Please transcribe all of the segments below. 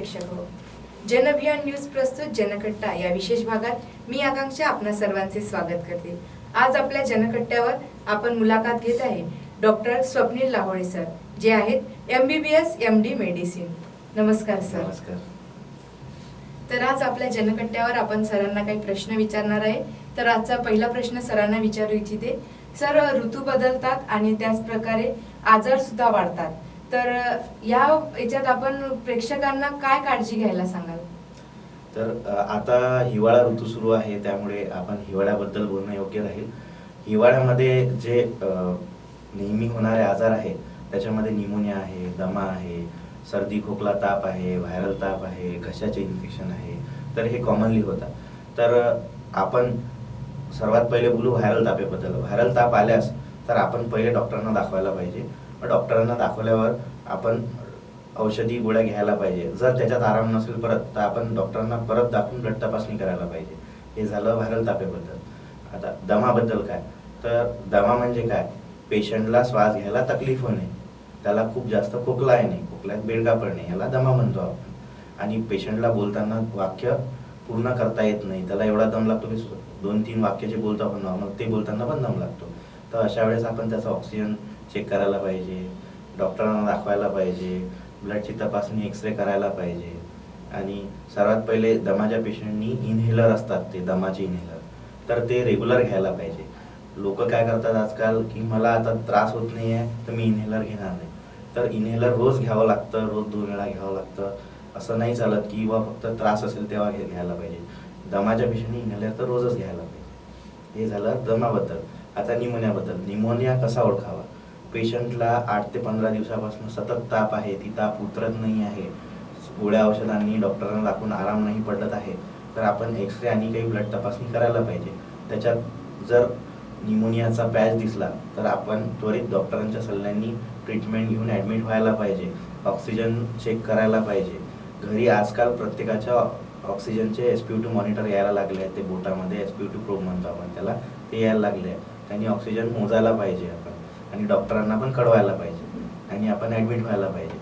प्रेक्षक हो. जनअभियान न्यूज प्रस्तुत जनकट्टा या विशेष भागात मी आकांक्षा आपणा सर्वांचे स्वागत करते. आज आपल्या जनकट्ट्यावर आपण मुलाखत घेत आहे डॉक्टर स्वप्नील लाहोळे सर जे आहेत M B B S M D medicine नमस्कार सर. नमस्कार. तर आज आपल्या जनकट्ट्यावर आपण सरांना काही प्रश्न विचारणार आहे. तर आजचा पहिला प्रश्न सरांना विचारू इच्छिते. सर ऋतू बदलतात आणि त्याच प्रकारे आजार सुद्धा वाढतात. तर या याच्यात आपण प्रेक्षकांना काय काळजी घ्यायला सांगाल? तर आता हिवाळा ऋतू सुरू आहे त्यामुळे आपण हिवाळ्याबद्दल बोलणं योग्य राहील. हिवाळ्यामध्ये जे नेहमी होणारे आजार आहे त्याच्यामध्ये निमोनिया आहे दमा आहे सर्दी खोकला ताप आहे व्हायरल ताप आहे घशाचे इन्फेक्शन आहे तर हे कॉमनली होतात. तर आपण सर्वात पहिले बोलू व्हायरल तापेबद्दल. व्हायरल ताप आल्यास तर आपण पहिले डॉक्टरांना दाखवायला पाहिजे. डॉक्टरांना दाखवल्यावर आपण औषधी गोळ्या घ्यायला पाहिजे. जर त्याच्यात आराम नसेल परत तर आपण डॉक्टरांना परत दाखवून ब्लड तपासणी करायला पाहिजे. हे झालं व्हायरल तापेबद्दल आता दमाबद्दल काय? तर दमा म्हणजे काय? पेशंटला श्वास घ्यायला तकलीफ होणे. त्याला खूप जास्त खोकला येणे. खोकल्यात बेडका पडणे याला दमा म्हणतो आपण. आणि पेशंटला बोलताना वाक्य पूर्ण करता येत नाही. त्याला एवढा दम लागतो की दोन तीन वाक्य जे बोलतो आपण नॉर्मल ते बोलताना पण दम लागतो. तर अशा वेळेस आपण त्याचा ऑक्सिजन चेक करायला पाहिजे. डॉक्टरांना दाखवायला पाहिजे. ब्लडची तपासणी एक्सरे करायला पाहिजे. आणि सर्वात पहिले दमाच्या पेशंटनी इनहेलर असतात ते दमाचे इन्हेलर तर ते रेग्युलर घ्यायला पाहिजे. लोक काय करतात आजकाल की मला आता त्रास होत नाही आहे तर मी इन्हेलर घेणार नाही. तर इन्हेलर रोज घ्यावं लागतं रोज दोन वेळा घ्यावं लागतं. असं नाही चालत की बा फक्त त्रास असेल तेव्हा घे- घ्यायला पाहिजे. दमाच्या पेशंटनी इन्हेलर तर रोजच घ्यायला पाहिजे. हे झालं दमाबद्दल. आता निमोनियाबद्दल. निमोनिया कसा ओळखावा? पेशंटला आठ ते पंधरा दिवसापासून सतत ताप आहे. ती ताप उतरत नाही आहे. गोळ्या औषधांनी डॉक्टरांना दाखवून आराम नाही पडत आहे. तर आपण एक्सरे आणि काही ब्लड तपासणी करायला पाहिजे. त्याच्यात जर निमोनियाचा पॅच दिसला तर आपण त्वरित डॉक्टरांच्या सल्ल्यांनी ट्रीटमेंट घेऊन ॲडमिट व्हायला पाहिजे. ऑक्सिजन चेक करायला पाहिजे. घरी आजकाल प्रत्येकाच्या ऑक्सिजनचे एस पी टू मॉनिटर यायला लागले आहेत. ते बोटामध्ये एस पी टू प्रोब म्हणतो आपण त्याला. ते यायला लागले आहे त्यांनी ऑक्सिजन मोजायला पाहिजे आपण. आणि डॉक्टरांना पण कळवायला पाहिजे. आणि आपण ॲडमिट व्हायला पाहिजे.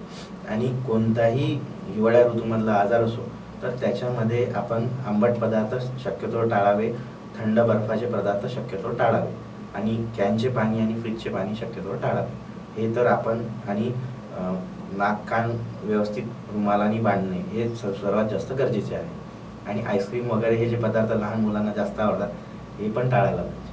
आणि कोणताही हिवाळ्या ऋतूमधला आजार असो तर त्याच्यामध्ये आपण आंबट पदार्थ शक्यतो टाळावे थंड बर्फाचे पदार्थ शक्यतो टाळावे. आणि कॅनचे पाणी आणि फ्रीजचे पाणी शक्यतो टाळावे. हे तर आपण आणि नाक कान व्यवस्थित रुमालाने बांधणे हे स- सर्वात जास्त गरजेचे आहे. आणि आईस्क्रीम वगैरे हे जे पदार्थ लहान मुलांना जास्त आवडतात हे पण टाळायला पाहिजे.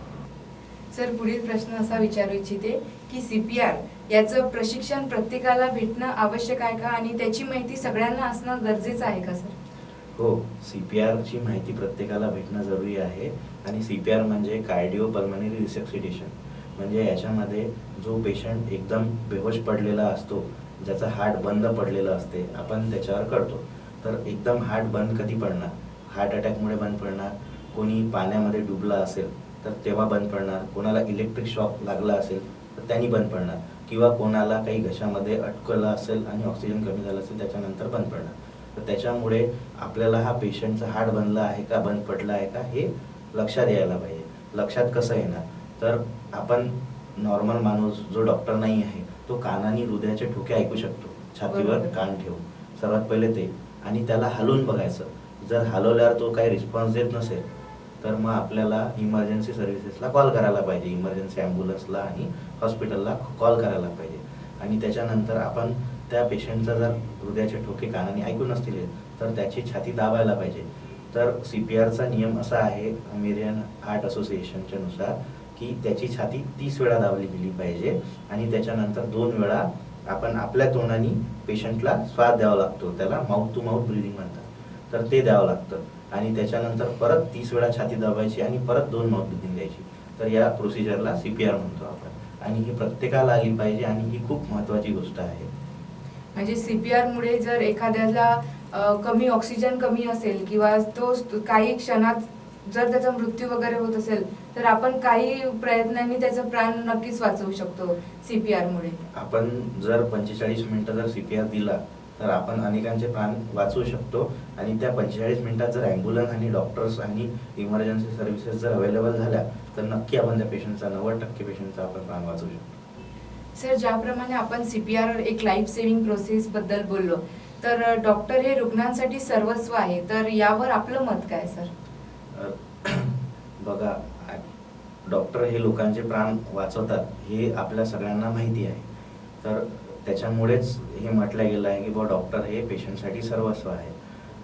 सर पुढील प्रश्न असा विचारू इच्छिते की सी पी आर याचं प्रशिक्षण प्रत्येकाला भेटणं आवश्यक आहे का? आणि त्याची माहिती सगळ्यांना असणं गरजेचं आहे का सर? हो सी पी आरची माहिती प्रत्येकाला भेटणं जरुरी आहे. आणि सी पी आर म्हणजे कार्डिओ पल्मनरी रिसेप्सिटेशन म्हणजे याच्यामध्ये जो पेशंट एकदम बेहोश पडलेला असतो ज्याचं हार्ट बंद पडलेलं असते आपण त्याच्यावर करतो. तर एकदम हार्ट बंद कधी पडणार? हार्ट अटॅकमुळे बंद पडणार? कोणी पाण्यामध्ये डुबला असेल तर तेव्हा बंद पडणार. कोणाला इलेक्ट्रिक शॉक लागला असेल तर त्यांनी बंद पडणार. किंवा कोणाला काही घशामध्ये अटकलं असेल आणि ऑक्सिजन कमी झालं असेल त्याच्यानंतर बंद पडणार. तर त्याच्यामुळे आपल्याला हा पेशंटचा हार्ट बनला आहे का बंद पडला आहे का हे लक्षात यायला पाहिजे. लक्षात कसं येणार? तर आपण नॉर्मल माणूस जो डॉक्टर नाही आहे तो कानाने हृदयाचे ठोके ऐकू शकतो. छातीवर. कान ठेवून. सर्वात पहिले ते. आणि त्याला हलवून बघायचं. जर हलवल्यावर तो काही रिस्पॉन्स देत नसेल तर मग आपल्याला इमर्जन्सी सर्व्हिसेसला कॉल करायला पाहिजे. इमर्जन्सी ॲम्ब्युलन्सला आणि हॉस्पिटलला कॉल करायला पाहिजे. आणि त्याच्यानंतर आपण त्या पेशंटचा जर हृदयाचे ठोके कानाने ऐकून असतील तर त्याची छाती दाबायला पाहिजे. तर सी पी आरचा नियम असा आहे अमेरियन हार्ट असोसिएशनच्या नुसार की त्याची छाती तीस वेळा दाबली गेली पाहिजे. आणि त्याच्यानंतर दोन वेळा आपण आपल्या तोंडाने पेशंटला श्वास द्यावा लागतो. त्याला माउथ टू माउथ ब्रिदिंग म्हणतात. तर ते द्यावं लागतं. आणि त्याच्यानंतर परत तीस वेळा छाती दाबायची आणि परत दोन ब्रिदिंग द्यायची तर या प्रोसिजरला सी पी आर म्हणतो आपण. आणि ही प्रत्येकाला आली पाहिजे आणि ही खूप महत्त्वाची गोष्ट आहे. म्हणजे सीपीआर मुळे जर एखाद्याला कमी ऑक्सिजन कमी असेल किंवा तो काही क्षणात जर त्याचा मृत्यू वगैरे होत असेल तर आपण काही प्रयत्नांनी त्याचा प्राण नक्कीच वाचवू शकतो सीपीआर मुळे. आपण जर पंचेचाळीस मिनिटं जर सी पी आर दिला तर आपण अनेकांचे प्राण वाचवू शकतो. आणि त्या पंचेचाळीस मिनिटात जर ॲम्ब्युलन्स आणि डॉक्टर्स आणि इमर्जन्सी सर्व्हिसेस जर अवेलेबल झाल्या तर नक्की आपण त्या पेशंटचा नव्वद टक्के पेशंटचा आपण प्राण वाचवू शकतो. सर ज्याप्रमाणे आपण सीपीआर एक लाईफ सेव्हिंग प्रोसेस बद्दल बोललो तर डॉक्टर हे रुग्णांसाठी सर्वस्व आहे. तर यावर आपलं मत काय सर बघा डॉक्टर हे लोकांचे प्राण वाचवतात हे आपल्या सगळ्यांना माहिती आहे. तर त्याच्यामुळेच हे म्हटलं गेलं आहे की बुवा डॉक्टर हे पेशंटसाठी सर्वस्व आहे.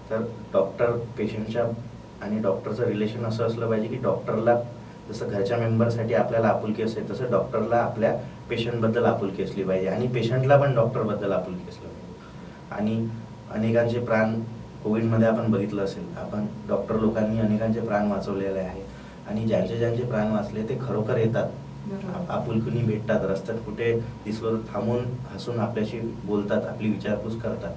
तर डॉक्टर पेशंटच्या आणि डॉक्टरचं रिलेशन असं असलं पाहिजे की डॉक्टरला जसं घरच्या मेंबरसाठी आपल्याला आपुलकी असते तसं डॉक्टरला आपल्या पेशंटबद्दल आपुलकी असली पाहिजे आणि पेशंटला पण डॉक्टरबद्दल आपुलकी असलं पाहिजे. आणि अनेकांचे प्राण कोविडमध्ये आपण बघितलं असेल आपण डॉक्टर लोकांनी अनेकांचे प्राण वाचवलेले आहे. आणि ज्यांचे ज्यांचे प्राण वाचले ते खरोखर येतात. आपुलकीने भेटतात रस्त्यात कुठे दिसलं तर थांबून हसून आपल्याशी बोलतात आपली विचारपूस करतात.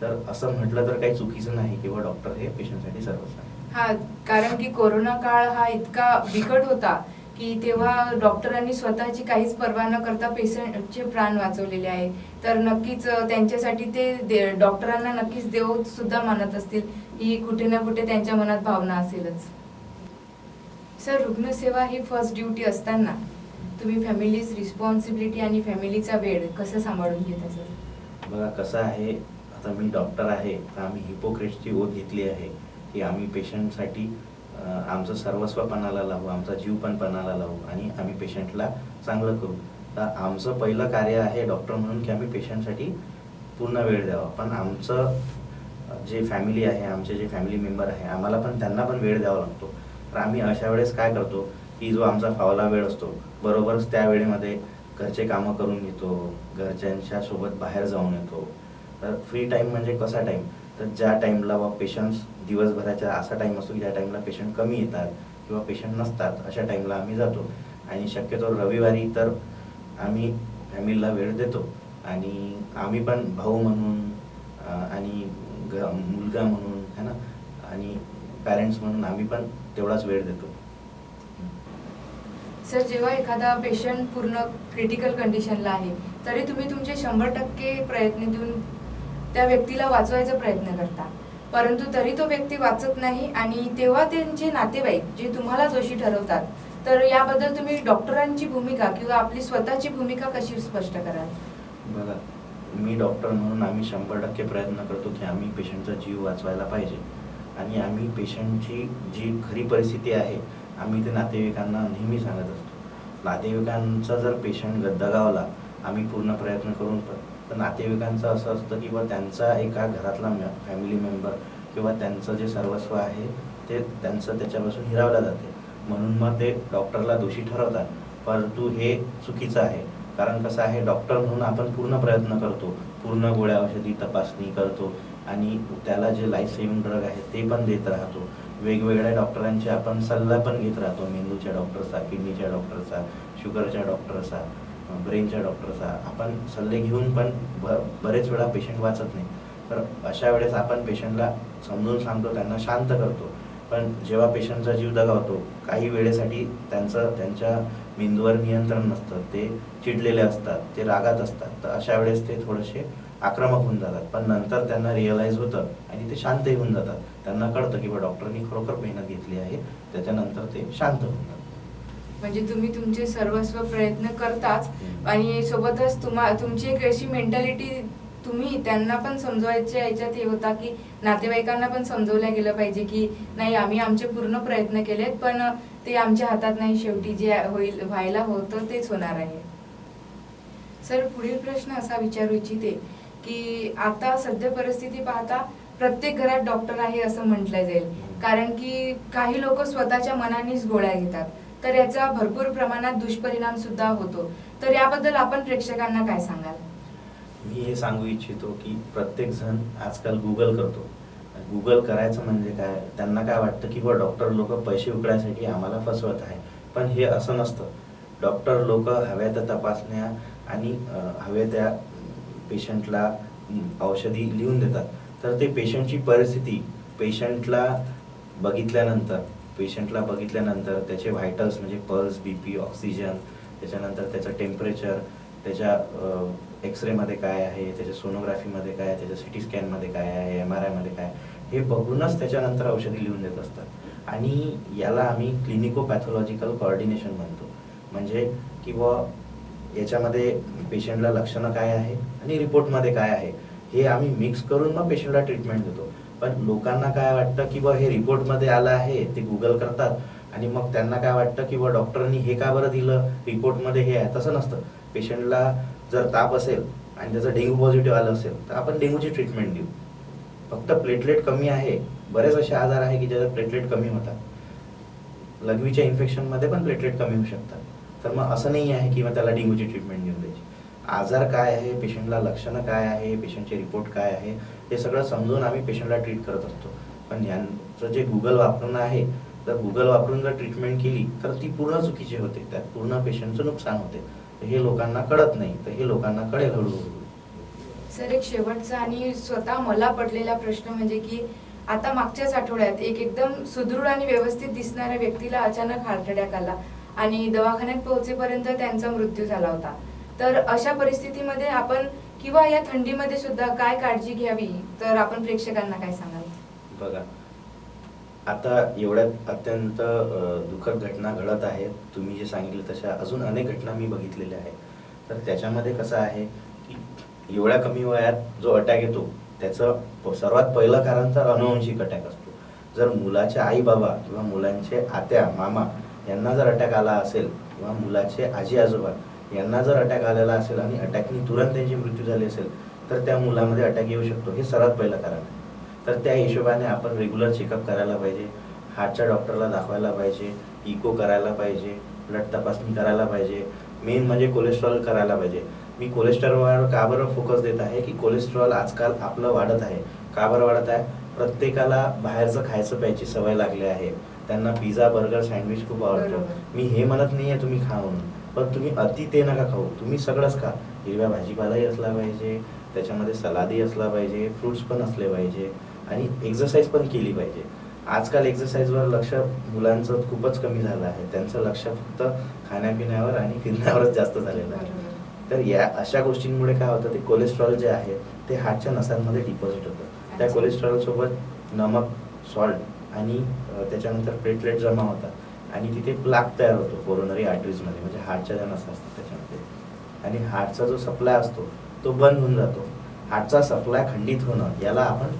तर असं म्हटलं तर काही चुकीचं नाही किंवा डॉक्टर हे पेशंटसाठी सर्वच हा कारण की कोरोना काळ हा इतका बिकट होता की तेव्हा डॉक्टरांनी स्वतःची काहीच पर्वा न करता पेशंटचे प्राण वाचवलेले आहे. तर नक्कीच त्यांच्यासाठी ते डॉक्टरांना नक्कीच देव सुद्धा मानत असतील ही कुठे ना कुठे त्यांच्या मनात भावना असेलच. सर रुग्णसेवा ही फर्स्ट ड्युटी असताना तुम्ही फॅमिलीज रिस्पॉन्सिबिलिटी आणि फॅमिलीचा वेळ कसं सांभाळून घेता सर बघा कसं आहे आता मी डॉक्टर आहे तर आम्ही हिपोक्रेट्सची ओढ घेतली आहे की आम्ही पेशंटसाठी आमचं सर्वस्व पणाला लावू आमचा जीव पण पणाला लावू आणि आम्ही पेशंटला चांगलं करू. तर आमचं पहिलं कार्य आहे डॉक्टर म्हणून की आम्ही पेशंटसाठी पूर्ण वेळ द्यावा. पण आमचं जे फॅमिली आहे आमचे जे फॅमिली मेंबर आहे आम्हाला पण त्यांना पण वेळ द्यावा लागतो. तर आम्ही अशा वेळेस काय करतो की जो आमचा फावला वेळ असतो बरोबरच त्या वेळेमध्ये घरचे कामं करून घेतो घरच्यांच्या सोबत बाहेर जाऊन येतो. तर फ्री टाईम म्हणजे कसा टाईम तर ज्या टाईमला बा पेशंट्स दिवसभराचा असा टाईम असतो की ज्या टाईमला पेशंट कमी येतात किंवा पेशंट नसतात अशा टाईमला आम्ही जातो. आणि शक्यतो रविवारी तर आम्ही फॅमिलीला वेळ देतो. आणि आम्ही पण भाऊ म्हणून आणि ग मुलगा म्हणून है ना? आणि पॅरेंट्स म्हणून आम्ही पण तेवढाच वेळ देतो. सर जेव्हा एखादा पेशंट पूर्ण क्रिटिकल कंडिशनला आहे तरी तुम्ही तुमचे शंभर टक्के प्रयत्न देऊन त्या व्यक्तीला वाचवायचा प्रयत्न करता. परंतु तरी तो व्यक्ती वाचत नाही आणि तेव्हा त्यांचे नातेवाईक जे तुम्हाला दोषी ठरवतात तर याबद्दल तुम्ही डॉक्टरांची भूमिका किंवा आपली स्वतःची भूमिका कशी स्पष्ट कराल? बघा मी डॉक्टर म्हणून आम्ही शंभर टक्के प्रयत्न करतो की आम्ही पेशंटचा जीव वाचवायला पाहिजे. आणि आम्ही पेशंटची जी खरी परिस्थिती आहे आम्ही ते नातेवाईकांना नेहमी सांगत असतो. नातेवाईकांचा जर पेशंट गद्दगावला आम्ही पूर्ण प्रयत्न करून पण तर नातेवाईकांचं असं असतं की बा त्यांचा एका घरातला फॅमिली मेंबर किंवा त्यांचं जे सर्वस्व आहे ते त्यांचं त्याच्यापासून हिरावलं जाते. म्हणून मग ते डॉक्टरला दोषी ठरवतात. परंतु हे चुकीचं आहे. कारण कसं आहे डॉक्टर म्हणून आपण पूर्ण प्रयत्न करतो. पूर्ण गोळ्या औषधी तपासणी करतो. आणि त्याला जे लाईफ सेव्हिंग ड्रग आहे ते पण देत राहतो. वेगवेगळ्या डॉक्टरांचे आपण सल्ला पण घेत राहतो. मेंदूच्या डॉक्टरचा किडनीच्या डॉक्टरचा शुगरच्या डॉक्टरचा ब्रेनच्या डॉक्टरचा. आपण सल्ले घेऊन पण ब बरेच वेळा पेशंट वाचत नाही. तर अशा वेळेस आपण पेशंटला समजून सांगतो त्यांना शांत करतो. पण जेव्हा पेशंटचा जीव दगावतो काही वेळेसाठी त्यांचं त्यांच्या मेंदूवर नियंत्रण नसतं. ते चिडलेले असतात ते रागात असतात. तर अशा वेळेस ते थोडेसे आक्रमक होऊन जातात. पण नंतर त्यांना रिअलाईज होतं आणि ते शांतही होऊन जातात. त्यांना कळतं की बा डॉक्टरनी खरोखर मेहनत घेतली आहे. त्याच्यानंतर ते शांत होऊन जातात. म्हणजे तुम्ही तुमचे सर्वस्व प्रयत्न करताच. आणि सोबतच तुम्हा तुमची एक अशी मेंटॅलिटी तुम्ही त्यांना पण समजवायच्या याच्यात हे होता की नातेवाईकांना पण समजवल्या गेलं पाहिजे की नाही आम्ही आमचे पूर्ण प्रयत्न केलेत पण ते आमच्या हातात नाही. शेवटी जे होईल व्हायला होतं तेच होणार आहे. सर पुढील प्रश्न असा विचारू इच्छिते की आता सध्या परिस्थिती पाहता प्रत्येक घरात डॉक्टर आहे असं म्हटलं जाईल. कारण की काही लोक स्वतःच्या मनानेच गोळ्या घेतात. तर याचा भरपूर प्रमाणात दुष्परिणाम सुद्धा होतो. तर याबद्दल आपण प्रेक्षकांना काय सांगाल? मी हे सांगू इच्छितो की प्रत्येक जण आजकाल गुगल करतो. गुगल करायचं म्हणजे काय? त्यांना काय वाटतं की बा डॉक्टर लोक पैसे उकळायसाठी आम्हाला फसवत आहे. पण हे असं नसतं. डॉक्टर लोक हव्या त्या तपासण्या आणि हव्या त्या पेशंटला औषधी लिहून देतात. तर ते पेशंटची परिस्थिती पेशंटला बघितल्यानंतर पेशंटला बघितल्यानंतर त्याचे व्हायटल्स म्हणजे पल्स बी पी ऑक्सिजन त्याच्यानंतर त्याचं टेम्परेचर त्याच्या एक्सरेमध्ये काय आहे त्याच्या सोनोग्राफीमध्ये काय आहे त्याच्या सी टी स्कॅनमध्ये काय आहे एम आर आयमध्ये काय आहे, हे बघूनच त्याच्यानंतर औषधी लिहून देत असतात. आणि याला आम्ही क्लिनिको पॅथॉलॉजिकल कॉर्डिनेशन म्हणतो. म्हणजे किंवा याच्यामध्ये पेशंटला लक्षणं काय आहे आणि रिपोर्टमध्ये काय आहे हे आम्ही मिक्स करून मग पेशंटला ट्रीटमेंट देतो. पण लोकांना काय वाटतं की बा हे रिपोर्टमध्ये आलं आहे ते गुगल करतात आणि मग त्यांना काय वाटतं की बा डॉक्टरांनी हे का बरं दिलं रिपोर्टमध्ये हे आहे तसं नसतं. पेशंटला जर ताप असेल आणि त्याचं डेंग्यू पॉझिटिव्ह आलं असेल तर आपण डेंग्यूची ट्रीटमेंट देऊ. फक्त प्लेटलेट कमी आहे बरेच असे आजार आहे की ज्याच्यात प्लेटलेट कमी होतात. लघवीच्या इन्फेक्शनमध्ये पण प्लेटलेट कमी होऊ शकतात. तर मग असं नाही आहे की मग त्याला डेंग्यूची ट्रीटमेंट देऊन द्यायची. आजार काय आहे? पेशंटला लक्षणं काय आहे? पेशंटचे रिपोर्ट काय आहे? हे सगळं समजून आम्ही पेशंटला ट्रीट करत असतो. पण यांचं जे गुगल वापरणं आहे तर गुगल वापरून जर ट्रीटमेंट केली तर ती पूर्ण चुकीची होते. त्यात पूर्ण पेशंटचं नुकसान होते. तर हे लोकांना कळत नाही. तर हे लोकांना कळेल हळूहळू. सर एक शेवटचा आणि स्वतः मला पडलेला प्रश्न म्हणजे की आता मागच्याच आठवड्यात एक एकदम सुदृढ आणि व्यवस्थित दिसणाऱ्या व्यक्तीला अचानक हार्ट अटॅक आला. आणि दवाखान्यात पोहोचेपर्यंत त्यांचा मृत्यू झाला होता. तर अशा परिस्थितीमध्ये आपण किंवा या थंडीमध्ये सुद्धा काय काळजी घ्यावी? तर आपण प्रेक्षकांना काय सांगाल? बघा आता एवढ्यात अत्यंत दुःखद घटना घडत आहेत. तुम्ही जे सांगितलं तशा अजून अनेक घटना मी बघितलेल्या आहेत. तर त्याच्यामध्ये कसं आहे की एवढ्या कमी वयात जो अटॅक येतो त्याचं सर्वात पहिलं कारण तर अनुवंशिक अटॅक असतो. जर मुलाचे आई बाबा किंवा मुलांचे आत्या मामा यांना जर अटॅक आला असेल किंवा मुलाचे आजी आजोबा यांना जर अटॅक आलेला असेल आणि अटॅकनी तुरंत त्यांची मृत्यू झाली असेल तर त्या मुलामध्ये अटॅक येऊ शकतो. हे सर्वात पहिलं कारण आहे. तर त्या हिशोबाने आपण रेग्युलर चेकअप करायला पाहिजे हार्टच्या डॉक्टरला दाखवायला पाहिजे इको करायला पाहिजे ब्लड तपासणी करायला पाहिजे. मेन म्हणजे कोलेस्ट्रॉल करायला पाहिजे. मी कोलेस्ट्रॉलवर का बरं फोकस देत आहे? की कोलेस्ट्रॉल आजकाल आपलं वाढत आहे. का बरं वाढत आहे? प्रत्येकाला बाहेरचं खायचं प्यायची सवय लागली आहे. त्यांना पिझ्झा बर्गर सँडविच खूप आवडतो. मी हे म्हणत नाही आहे तुम्ही खा म्हणून. पण तुम्ही अति ते नका खाऊ. तुम्ही सगळंच खा. हिरव्या भाजीपालाही असला पाहिजे त्याच्यामध्ये सलादही असला पाहिजे फ्रुट्स पण असले पाहिजे आणि एक्सरसाइज पण केली पाहिजे. आजकाल एक्सरसाइजवर लक्ष मुलांचं खूपच कमी झालं आहे. त्यांचं लक्ष फक्त खाण्यापिण्यावर आणि फिरण्यावरच जास्त झालेलं आहे. तर या अशा गोष्टींमुळे काय होतं ते कोलेस्ट्रॉल जे आहे ते हार्टच्या नसांमध्ये डिपॉझिट होतं. त्या अच्छा. कोलेस्ट्रॉल सोबत नमक सॉल्ट आणि त्याच्यानंतर प्लेटलेट जमा होतात. आणि तिथे प्लाक तयार होतो कोरोनरी आर्टरीजमध्ये म्हणजे हार्टच्या ज्या नसा असतात त्याच्यामध्ये. आणि हार्टचा जो सप्लाय असतो तो बंद होऊन जातो. हार्टचा सप्लाय खंडित होणं याला आपण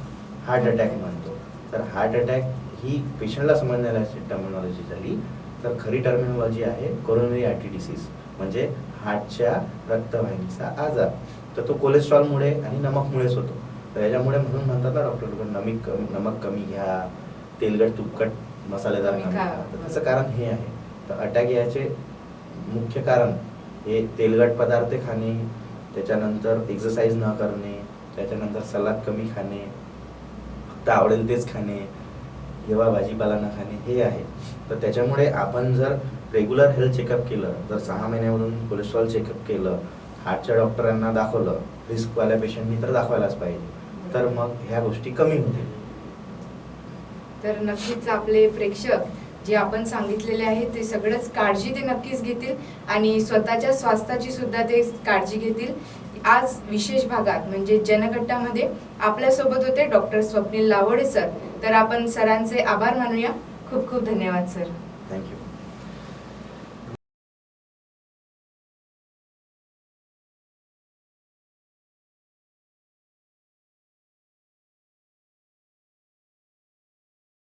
हार्ट अटॅक म्हणतो. तर हार्ट अटॅक ही पेशंटला समजण्याची टर्मिनॉलॉजी झाली. तर खरी टर्मिनॉलॉजी आहे कोरोनरी आर्टी डिसीज म्हणजे हार्टच्या रक्तवाहिनीचा आजार. तर तो कोलेस्ट्रॉलमुळे आणि नमकमुळेच होतो. तर याच्यामुळे म्हणून म्हणतात ना डॉक्टर नमक कमी नमक कमी घ्या. तेलकट तुपकट मसालेदार त्याचं कारण हे आहे. तर अटॅक याचे मुख्य कारण हे तेलकट पदार्थ खाणे त्याच्यानंतर एक्सरसाइज न करणे त्याच्यानंतर सलाद कमी खाणे फक्त आवडेल तेच खाणे हिरवा भाजीपाला न खाणे हे आहे. तर त्याच्यामुळे आपण जर रेग्युलर हेल्थ चेकअप केलं जर सहा महिन्यामधून कोलेस्ट्रॉल चेकअप केलं हार्टच्या डॉक्टरांना दाखवलं रिस्कवाल्या पेशंटनी तर दाखवायलाच पाहिजे. तर मग ह्या गोष्टी कमी होतील. तर नक्कीच आपले प्रेक्षक जे आपण सांगितलेले आहे ते सगळंच काळजी ते नक्कीच घेतील आणि स्वतःच्या स्वास्थ्याची सुद्धा ते काळजी घेतील. आज विशेष भागात म्हणजे जनगट्टामध्ये आपल्यासोबत होते डॉक्टर स्वप्नील लावडे सर. तर आपण सरांचे आभार मानूया. खूप खूप धन्यवाद सर. थँक्यू